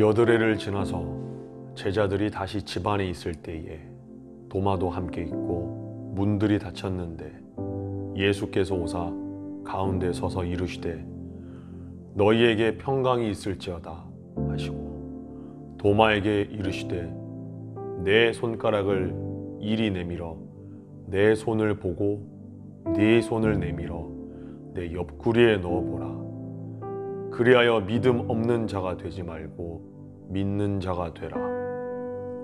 여드레를 지나서 제자들이 다시 집안에 있을 때에 도마도 함께 있고 문들이 닫혔는데 예수께서 오사 가운데 서서 이르시되 너희에게 평강이 있을지어다. 하시고 도마에게 이르시되 내 손가락을 이리 내밀어 내 손을 보고 네 손을 내밀어 내 옆구리에 넣어보라 그리하여 믿음 없는 자가 되지 말고 믿는 자가 되라.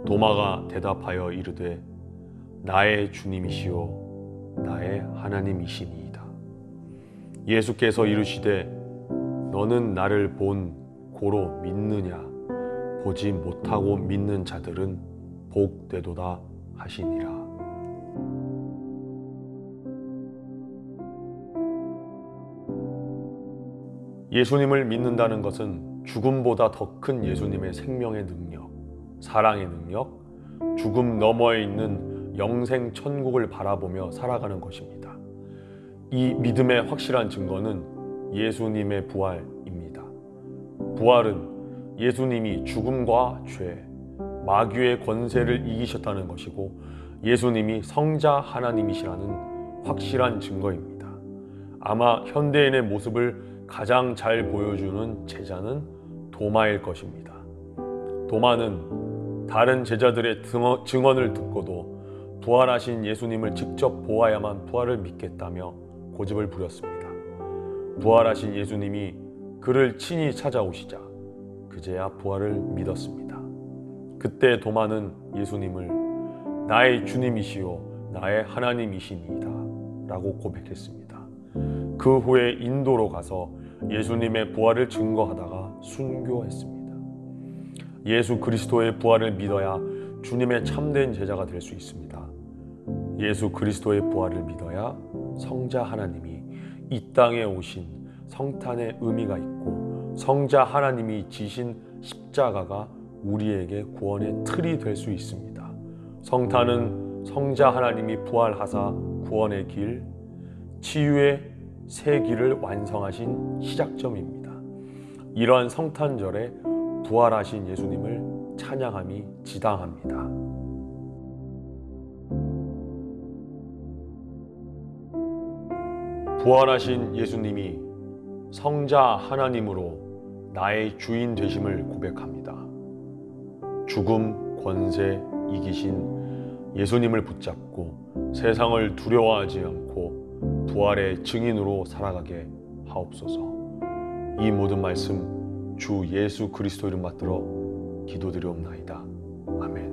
도마가 대답하여 이르되 나의 주님이시요 나의 하나님이시니이다. 예수께서 이르시되 너는 나를 본 고로 믿느냐? 보지 못하고 믿는 자들은 복되도다 하시니라 예수님을 믿는다는 것은 죽음보다 더 큰 예수님의 생명의 능력, 사랑의 능력, 죽음 너머에 있는 영생 천국을 바라보며 살아가는 것입니다. 이 믿음의 확실한 증거는 예수님의 부활입니다. 부활은 예수님이 죽음과 죄, 마귀의 권세를 이기셨다는 것이고 예수님이 성자 하나님이시라는 확실한 증거입니다. 아마 현대인의 모습을 가장 잘 보여주는 제자는 도마일 것입니다. 도마는 다른 제자들의 증언을 듣고도 부활하신 예수님을 직접 보아야만 부활을 믿겠다며 고집을 부렸습니다. 부활하신 예수님이 그를 친히 찾아오시자 그제야 부활을 믿었습니다. 그때 도마는 예수님을 나의 주님이시요 나의 하나님이시니이다 라고 고백했습니다. 그 후에 인도로 가서 예수님의 부활을 증거하다가 순교했습니다. 예수 그리스도의 부활을 믿어야 주님의 참된 제자가 될 수 있습니다. 예수 그리스도의 부활을 믿어야 성자 하나님이 이 땅에 오신 성탄의 의미가 있고 성자 하나님이 지신 십자가가 우리에게 구원의 틀이 될 수 있습니다. 성탄은 성자 하나님이 부활하사 구원의 길, 치유의 새 길을 완성하신 시작점입니다. 이러한 성탄절에 부활하신 예수님을 찬양함이 지당합니다. 부활하신 예수님이 성자 하나님으로 나의 주인 되심을 고백합니다. 죽음 권세 이기신 예수님을 붙잡고 세상을 두려워하지 않고 부활의 증인으로 살아가게 하옵소서. 이 모든 말씀 주 예수 그리스도 이름 받들어 기도드리옵나이다. 아멘.